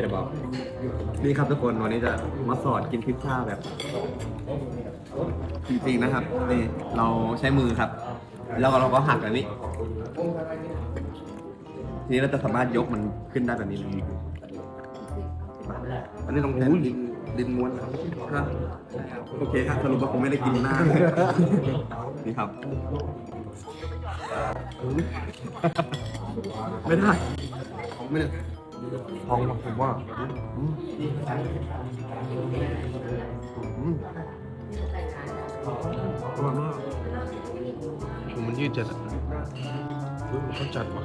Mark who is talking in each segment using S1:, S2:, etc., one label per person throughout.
S1: หรือเปล่านี่ครับทุกคนวันนี้จะมาสอนกินพิซซ่าแบบ จริงๆนะครับนี่เราใช้มือครับ แล้วเราก็หักแบบนี้ ทีนี้เราจะสามารถยกมันขึ้นได้แบบนี้เลยอันนี้ต้องใช้ดินดินม้วนครับโอเคครับสรุปว่าผมไม่ได้กินหน้า นี่ครับ ไม่ได้ผมไม่ได้
S2: ทองผมว่า
S1: อืมอืมอร่อยมาก
S2: ผมมันยืดจัดอะเฮ้ยมันก็จัดว่ะ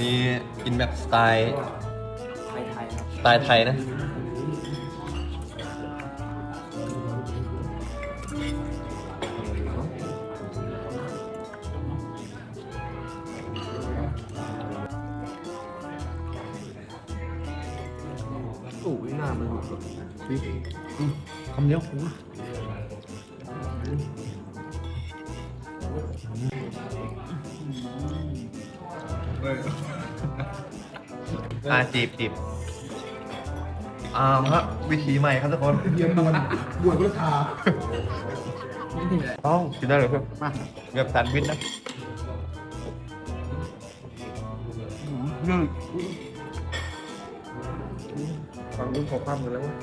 S1: นี่กินแบบสไตล์
S3: ไทยไทยครับ
S1: สไตล์ไทยนะ
S2: โอ้ยหน้ามันหลุดแบบนี่อืมคำเดียวกู
S1: อ่าจีบจีบอ่าฮะวิธีใหม่ครับทุกคน
S2: เยี่ยมบวนบวนก็ทา
S1: ต้องกินได้เลยเพื่อนมาแบบแซนด์วิชนะ
S2: เรื่ ความรู้ของความหมดแล้ววะ